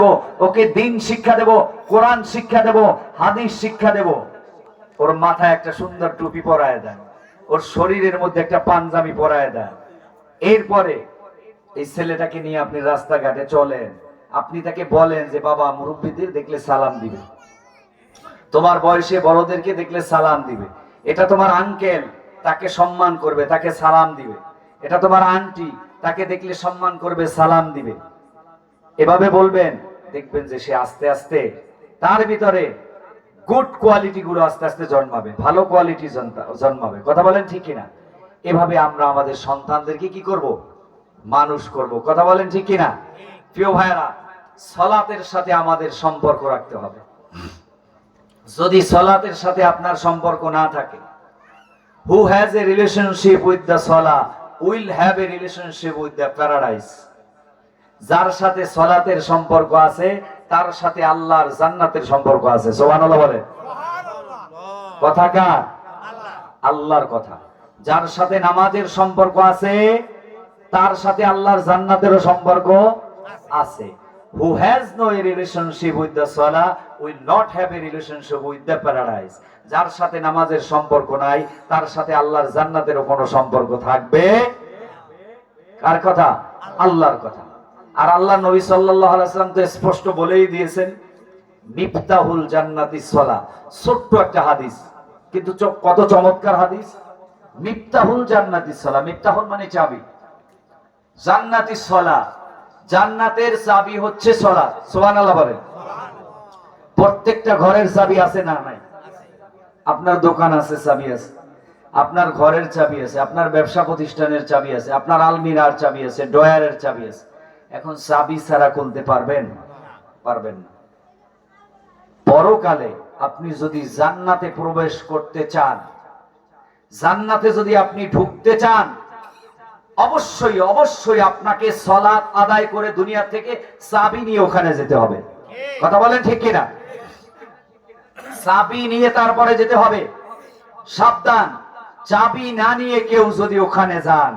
দেব, ওকে দিন শিক্ষা দেব, কোরআন শিক্ষা দেব, হাদিস শিক্ষা দেব। ওর মাথায় একটা সুন্দর টুপি পরায় দেন, ওর শরীরের মধ্যে একটা পাঞ্জাবি পরায় দেন। এরপরে এই ছেলেটাকে নিয়ে আপনি রাস্তাঘাটে চলেন। আপনি তাকে বলেন যে, বাবা, মুরব্বীদের দেখলে সালাম দিবে। তোমার বয়সে বড়দেরকে দেখলে সালাম দিবে। এটা তোমার আঙ্কেল তাকে সম্মান করবে, তাকে সালাম দিবে। এটা তোমার আন্টি তাকে দেখলে সম্মান করবে, সালাম দিবে। এভাবে বলবেন দেখবেন যে সে আস্তে আস্তে তার ভিতরে গুড কোয়ালিটি গুলো আস্তে আস্তে জন্মাবে, ভালো কোয়ালিটি জন্মাবে। কথা বলেন ঠিক কিনা? এভাবে আমরা আমাদের সন্তানদেরকে কি করব? মানুষ করব। কথা বলেন ঠিক কিনা? প্রিয় ভাইরা সলাতের সাথে আমাদের সম্পর্ক রাখতে হবে। যদি সলাতের সাথে আপনার সম্পর্ক না থাকে who has a relationship with the salah will have a relationship with the paradise যার সাথে সলাতের সম্পর্ক আছে তার সাথে আল্লাহর জান্নাতের সম্পর্ক আছে। সোহানুল্লাহ বলে। কথা কার? আল্লাহর কথা। যার সাথে নামাজের সম্পর্ক আছে তার সাথে আল্লাহর জান্নাতেরও সম্পর্ক আছে। Who has no relationship with the salah will not have a relationship with the paradise যার সাথে নামাজের সম্পর্ক নাই তার সাথে আল্লাহর জান্নাতেরও কোনো সম্পর্ক থাকবে? কার কথা? আল্লাহর কথা। আর আল্লাহ নবী সাল্লাল্লাহু আলাইহি সাল্লাম তো স্পষ্ট বলেই দিয়েছেন, মিফতাহুল জান্নাতি সলা ছোট্ট একটা হাদিস। কিন্তু কত চমৎকার হাদিস? মিফতাহুল জান্নাতি সলা মিফতাহুল মানে চাবি। জান্নাতি সলা, জান্নাতের চাবি হচ্ছে সলা। সুবহানাল্লাহ বলেন। প্রত্যেকটা ঘরের চাবি আছে না নাই? আপনার দোকান আছে, চাবি আছে। আপনার ঘরের চাবি আছে, আপনার ব্যবসা প্রতিষ্ঠানের চাবি আছে, আপনার আলমিরার চাবি আছে ডয়ারের চাবি আছে। এখন চাবি ছাড়া খুলতে পারবেন? পারবেন না। পরকালে আপনি যদি জান্নাতে প্রবেশ করতে চান, জান্নাতে যদি আপনি ঢুকতে চান, অবশ্যই অবশ্যই আপনাকে সলাৎ আদায় করে দুনিয়া থেকে চাবি নিয়ে ওখানে যেতে হবে। কথা বলেন ঠিক কিনা? চাবি নিয়ে তারপরে যেতে হবে। সাবধান, চাবি না নিয়ে কেউ যদি ওখানে যান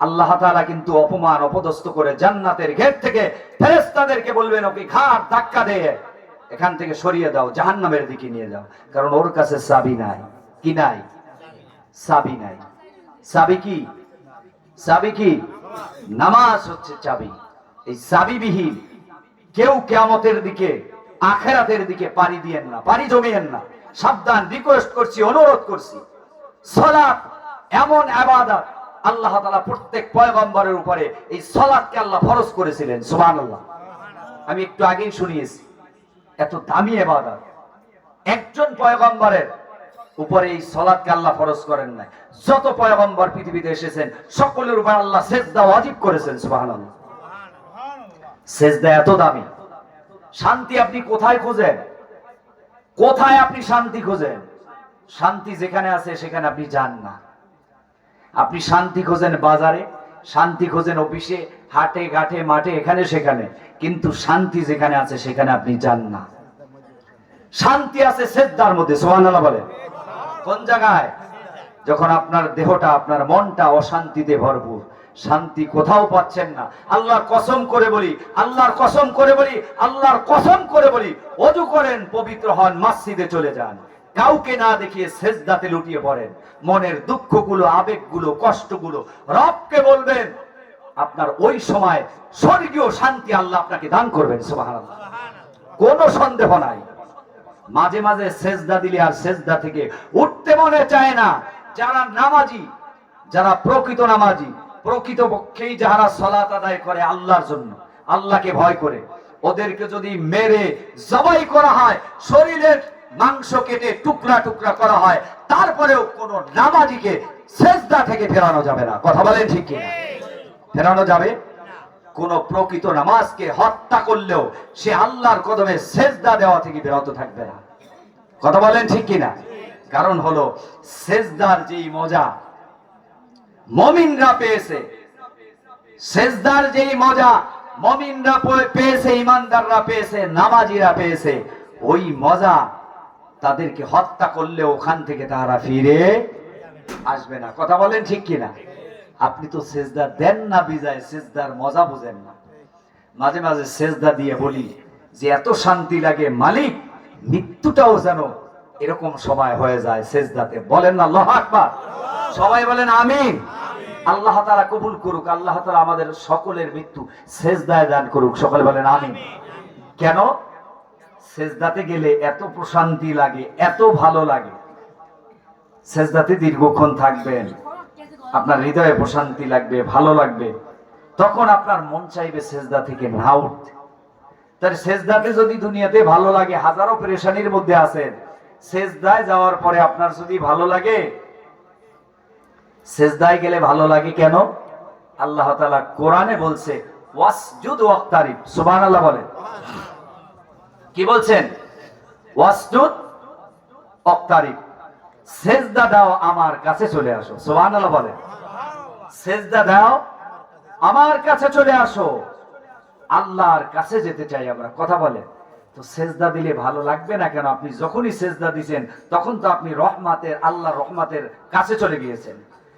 আল্লাহ তাআলা কিন্তু অপমান অপদস্থ করে জান্নাতের গেট থেকে ফেরেশতাদেরকে বলবেন, ওকে ঘাট ধাক্কা দিয়ে এখান থেকে সরিয়ে দাও, জাহান্নামের দিকে নিয়ে যাও। কারণ ওর কাছে চাবি নাই। কি নাই? চাবি নাই। চাবি কি? চাবি কি? নামাজ হচ্ছে চাবি। এই চাবিবিহীন কেউ কেয়ামতের দিকে, আখেরাতের দিকে পাড়ি দিয়েন না, পাড়ি জমিয়েন না। সাবধান, রিকোয়েস্ট করছি, অনুরোধ করছি। সলাৎ, এমন আবাদত আল্লাহ তাআলা প্রত্যেক পয়গম্বরের উপরে এই সলাৎকে আল্লাহ ফরজ করেছিলেন, সুবহানাল্লাহ। আমি একটু আগেই শুনিয়েছি, এত দামি আবাদত একজন পয়গম্বরের উপরে এই সলাৎকে আল্লাহ ফরজ করেন নাই। যত পয়গম্বর পৃথিবীতে এসেছেন, সকলের উপর আল্লাহ সেজদা ওয়াজিব করেছেন, সুবহানাল্লাহ। সেজদা এত দামি। শান্তি আপনি কোথায় খোঁজেন? কোথায় আপনি শান্তি খোঁজেন? শান্তি যেখানে আছে, সেখানে আপনি যান না। আপনি শান্তি খোঁজেন বাজারে, শান্তি খোঁজেন অফিসে, হাটে, ঘাটে, মাঠে, এখানে, সেখানে। কিন্তু শান্তি যেখানে আছে, সেখানে আপনি যান না। শান্তি আছে সেদ্দার মধ্যে সোহানাল্লাহ বলে কোন জায়গায়? যখন আপনার দেহটা, আপনার মনটা অশান্তিতে ভরপুর, শান্তি কোথাও পাচ্ছেন না। আল্লাহর কসম করে বলি, আল্লাহর কসম করে বলি, আল্লাহর কসম করে বলি, অজু করেন, পবিত্র হন, মসজিদে চলে যান। কাউকে না দেখিয়ে সেজদাতে লুটিয়ে পড়েন। মনের দুঃখগুলো, আবেগগুলো, কষ্টগুলো রবকে বলবেন, আপনার ওই সময় স্বর্গীয় শান্তি আল্লাহ আপনাকে দান করবেন, সুবহানাল্লাহ। কোনো সন্দেহ নাই। মাঝে মাঝে সেজদা দিলে আর সেজদা থেকে উঠতে মনে চায় না। যারা নামাজি, যারা প্রকৃত নামাজি প্রকৃত পক্ষেই যারা সলাত আদায় করে আল্লাহর জন্য, আল্লাহকে ভয় করে, ওদেরকে যদি মেরে জবাই করা হয়, শরীরের মাংস কেটে টুকরা টুকরা করা হয়, তারপরেও কোন নামাজিকে সেজদা থেকে ফেরানো যাবে না। কথা বলেন ঠিক কি ফেরানো যাবে? কোন প্রকৃত নামাজকে হত্যা করলেও সে আল্লাহর কদমে সেজদা দেওয়া থেকে বিরত থাকবে না। কথা বলেন ঠিক কিনা? কারণ হলো, সেজদার যেই মজা, মমিনরা পেয়েছে। সেজদার যেই মজা, মমিনরা পেয়েছে, ইমানদাররা পেয়েছে, নামাজিরা পেয়েছে, ওই মজা তাদেরকে হত্যা করলে ওখান থেকে তারা ফিরে আসবে না। কথা বলেন ঠিক কিনা? আপনি তো সেজদা দেন না বিজায়, সেজদার মজা বুঝেন না। মাঝে মাঝে সেজদা দিয়ে বলি যে, এত শান্তি লাগে মালিক, মৃত্যুটাও যেন এরকম সময় হয়ে যায় সেজদাতে। বলেন না, আল্লাহ আকবার। সবাই বলেন আমিন। আল্লাহ তারা কবুল করুক, আল্লাহ তাআলা আমাদের সকলের মৃত্যু সেজদায় দান করুক। সকলে বলেন আমিন। কেন? সেজদাতে গেলে এত প্রশান্তি লাগে, এত ভালো লাগে। সেজদাতে দীর্ঘক্ষণ থাকবেন, আপনার হৃদয়ে প্রশান্তি লাগবে, ভালো লাগবে। তখন আপনার মন চাইবে সেজদা থেকে না উঠতে। তার সেজদাতে যদি দুনিয়াতে ভালো লাগে, হাজারো পরেশানির মধ্যে আছেন, সেজদায় যাওয়ার পরে আপনার যদি ভালো লাগে, সেজদায় গেলে ভালো লাগে কেন? আল্লাহ তাআলা কোরআনে বলছে, ওয়াসজুদ ওয়াক্তারিব। সুবহানাল্লাহ বলেন। কি বলছেন? সেজদা দাও আমার কাছে চলে আসো। সুবহানাল্লাহ বলেন। সেজদা দাও আমার কাছে চলে আসো। আল্লাহর কাছে যেতে চাই আমরা। কথা বলেন। তো সেজদা দিলে ভালো লাগবে না কেন? আপনি যখনই সেজদা দিছেন, তখন তো আপনি রহমাতের আল্লাহ রহমাতের কাছে চলে গিয়েছেন।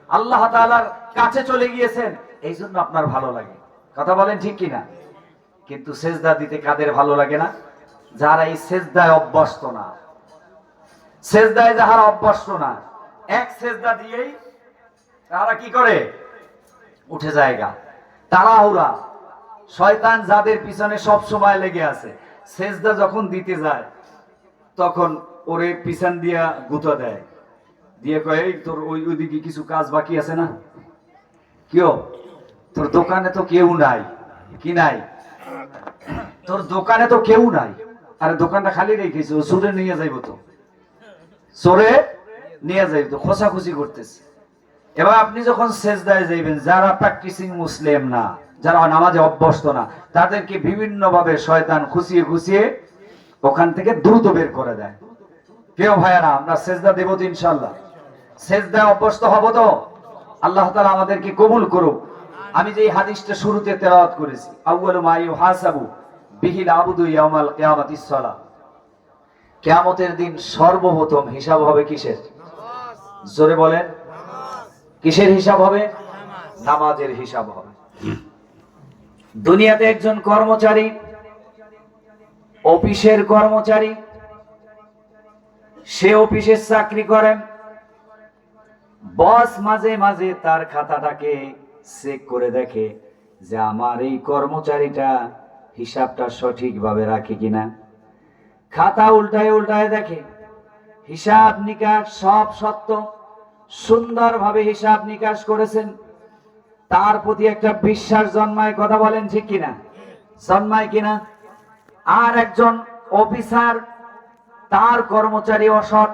আল্লাহ তাআলার কাছে চলে গিয়েছেন এই জন্য আপনার ভালো লাগে। কথা বলেন ঠিক কিনা? কিন্তু সেজদা দিতে কাদের ভালো লাগে না? যারা এই সেজদায় অভ্যস্ত না। সেজদায় যাহারা অভ্যস্ত না, এক সেজদা দিয়েই তারা কি করে? উঠে জায়গা। তাড়াহুড়া। শয়তান যাদের পিছনে সব সময় লেগে আছে, সেজদা যখন দিতে যায়, তখন ওরে পিছন দিয়া গুঁতো দেয়। দিয়ে কয়, "এই তোর ওই ওইদিকে কিছু কাজ বাকি আছে না? কেউ তোর দোকানে তো কেউ নাই। কি নাই? তোর দোকানে তো কেউ নাই। আরে দোকানটা খালি রেখেছে, ও সুরে নিয়ে যাইব তো। চোরে নিয়ে যাইব তো খোসাখুসি করতেছে। এবার আপনি যখন সেজদায় যাইবেন, যারা প্র্যাকটিসিং মুসলিম না, যারা নামাজে অভ্যস্ত না, তাদেরকে বিভিন্ন ভাবে শয়তান খুশিয়ে খুশিয়ে ওখান থেকে দ্রুত বের করে দেয়। কেউ ভাইয়ারা, আমরা সেজদা দেবো তো ইনশাল্লাহ সেজদায় অভ্যস্ত হব তো? আল্লাহ তাআলা আমাদেরকে কবুল করুক। আমি যে হাদিসটা শুরুতে তেলাওয়াত করেছি, আউয়ালু মা ইউহাসাবু বিহিল আবুদু ইয়াউমাল কিয়ামাতিস সালাহ কিয়ামতের দিন সর্বপ্রথম হিসাব হবে কিসের? জোরে বলেন। কিসের হিসাব হবে? নামাজের হিসাব হবে। দুনিয়াতে একজন কর্মচারী, অফিসের কর্মচারী, সে অফিসে চাকরি করেন, বস মাঝে মাঝে তার খাতাটাকে চেক করে দেখে যে আমার এই কর্মচারীটা হিসাবটা সঠিকভাবে রাখে কিনা? খাতা উল্টায় উল্টায় দেখে। হিসাব নিকাশ সব সত্য। সুন্দরভাবে হিসাব নিকাশ করেছেন। তার প্রতি একটা বিশ্বাস জন্মায় কথা বলেন ঠিক কিনা? জন্মায় কিনা? আর একজন অফিসার, তার কর্মচারী অসৎ,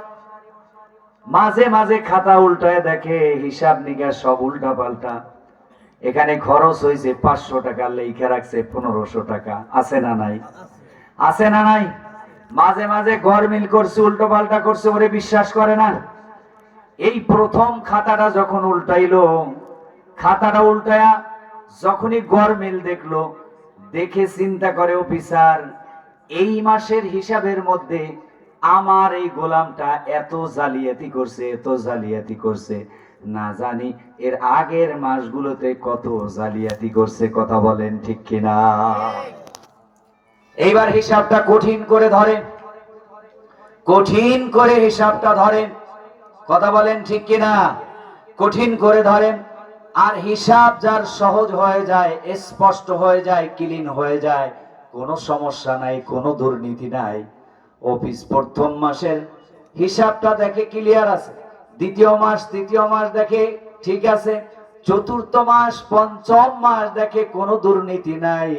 মাঝে মাঝে খাতা উল্টায় দেখে, হিসাব নিকাশ সব উল্টা পাল্টা এখানে খরচ হয়েছে পাঁচশো টাকা লেখা রাখছে পনেরোশো টাকা। আছে না নাই? আছে না নাই? মাঝে মাঝে গরমিল করছে উল্টো পাল্টা করছে, ওরে বিশ্বাস করে না। এই প্রথম খাতাটা যখন উল্টাইলো, খাতাটা উল্টায়া যখনই গরমিল দেখল, দেখে চিন্তা করে, অফিসার, এই মাসের হিসাবের মধ্যে আমার এই গোলামটা এত জালিয়াতি করছে, এত জালিয়াতি করছে। না জানি এর আগের মাসগুলোতে কত জালিয়াতি করছে, কথা বলেন ঠিক কিনা? এইবার হিসাবটা কঠিন করে ধরেন। কঠিন করে হিসাবটা ধরেন। কথা বলেন ঠিক কিনা? কঠিন করে ধরেন। আর হিসাব যার সহজ হয়ে যায়, স্পষ্ট হয়ে যায়, ক্লিন হয়ে যায়, কোনো সমস্যা নাই, কোনো দুর্নীতি নাই। অফিস প্রথম মাসের হিসাবটা দেখে ক্লিয়ার আছে। দ্বিতীয় মাস, তৃতীয় মাস দেখে ঠিক আছে। চতুর্থ মাস, পঞ্চম মাস দেখে কোনো দুর্নীতি নাই।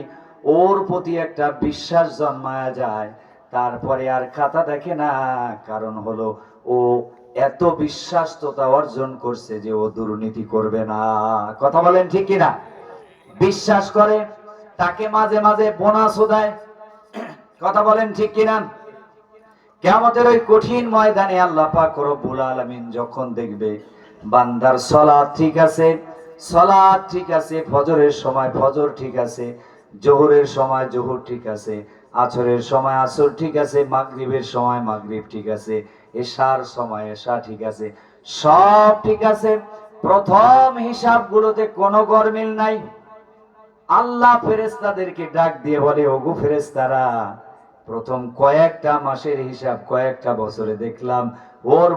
ওর প্রতি একটা বিশ্বাস জন্মায়া যায়। তারপরে আর খাতা দেখে না, কারণ হলো ও এত বিশ্বাসতা অর্জন করছে যে ও দুর্নীতি করবে না। কথা বলেন ঠিক কিনা? বিশ্বাস করে, তাকে মাঝে মাঝে বোনাসও দেয়। কথা বলেন ঠিক কিনা? কেমতের ওই কঠিন ময়দানে আল্লাহ পাক রব্বুল আলামিন যখন দেখবে, বান্দার সলাৎ ঠিক আছে, সলাৎ ঠিক আছে, ফজরের সময় ফজর ঠিক আছে, জোহরের সময় জোহর ঠিক আছে, আছরের সময় আসর ঠিক আছে, মাগরিবের সময় মাগরিব ঠিক আছে, এশার সময় এশা ঠিক আছে, সব ঠিক আছে। প্রথম হিসাবগুলোতে কোনো গরমিল নাই। আল্লাহ ফেরেস্তাদেরকে ডাক দিয়ে বলে, ওগো ফেরেস্তারা প্রথম কয়েকটা মাসের হিসাব কয়েকটা বছরে দেখলাম ওর